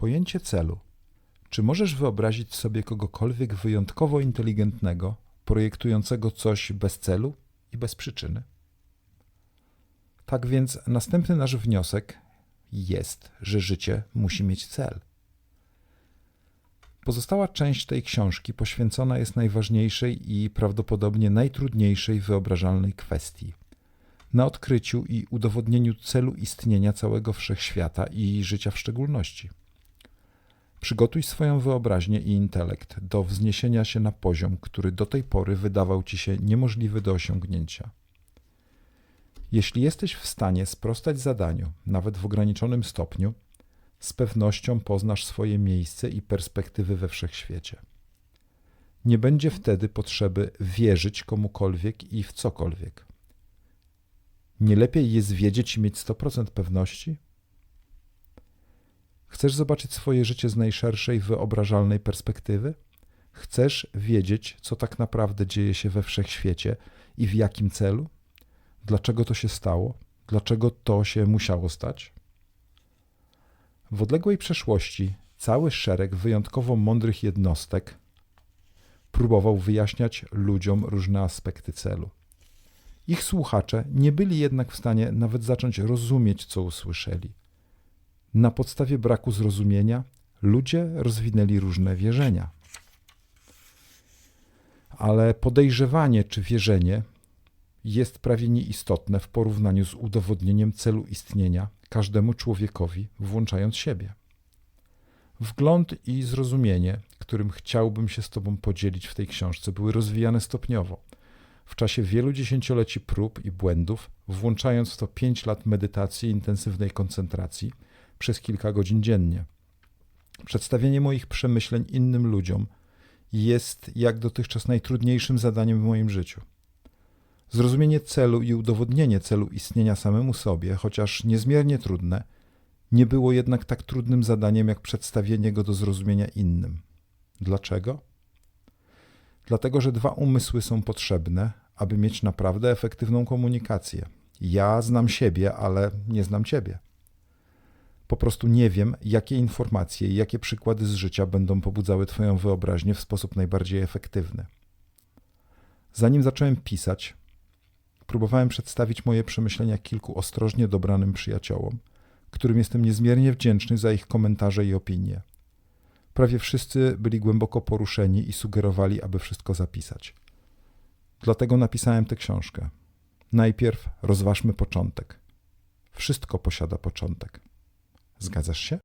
Pojęcie celu. Czy możesz wyobrazić sobie kogokolwiek wyjątkowo inteligentnego, projektującego coś bez celu i bez przyczyny? Tak więc następny nasz wniosek jest, że życie musi mieć cel. Pozostała część tej książki poświęcona jest najważniejszej i prawdopodobnie najtrudniejszej wyobrażalnej kwestii na odkryciu i udowodnieniu celu istnienia całego wszechświata i życia w szczególności. Przygotuj swoją wyobraźnię i intelekt do wzniesienia się na poziom, który do tej pory wydawał ci się niemożliwy do osiągnięcia. Jeśli jesteś w stanie sprostać zadaniu, nawet w ograniczonym stopniu, z pewnością poznasz swoje miejsce i perspektywy we wszechświecie. Nie będzie wtedy potrzeby wierzyć komukolwiek i w cokolwiek. Nie lepiej jest wiedzieć i mieć 100% pewności? Chcesz zobaczyć swoje życie z najszerszej wyobrażalnej perspektywy? Chcesz wiedzieć, co tak naprawdę dzieje się we wszechświecie i w jakim celu? Dlaczego to się stało? Dlaczego to się musiało stać? W odległej przeszłości cały szereg wyjątkowo mądrych jednostek próbował wyjaśniać ludziom różne aspekty celu. Ich słuchacze nie byli jednak w stanie nawet zacząć rozumieć, co usłyszeli. Na podstawie braku zrozumienia ludzie rozwinęli różne wierzenia. Ale podejrzewanie czy wierzenie jest prawie nieistotne w porównaniu z udowodnieniem celu istnienia każdemu człowiekowi, włączając siebie. Wgląd i zrozumienie, którym chciałbym się z Tobą podzielić w tej książce, były rozwijane stopniowo. W czasie wielu dziesięcioleci prób i błędów, włączając w to pięć lat medytacji i intensywnej koncentracji przez kilka godzin dziennie. Przedstawienie moich przemyśleń innym ludziom jest jak dotychczas najtrudniejszym zadaniem w moim życiu. Zrozumienie celu i udowodnienie celu istnienia samemu sobie, chociaż niezmiernie trudne, nie było jednak tak trudnym zadaniem jak przedstawienie go do zrozumienia innym. Dlaczego? Dlatego, że dwa umysły są potrzebne, aby mieć naprawdę efektywną komunikację. Ja znam siebie, ale nie znam ciebie. Po prostu nie wiem, jakie informacje i jakie przykłady z życia będą pobudzały Twoją wyobraźnię w sposób najbardziej efektywny. Zanim zacząłem pisać, próbowałem przedstawić moje przemyślenia kilku ostrożnie dobranym przyjaciołom, którym jestem niezmiernie wdzięczny za ich komentarze i opinie. Prawie wszyscy byli głęboko poruszeni i sugerowali, aby wszystko zapisać. Dlatego napisałem tę książkę. Najpierw rozważmy początek. Wszystko posiada początek. Zgadzasz się?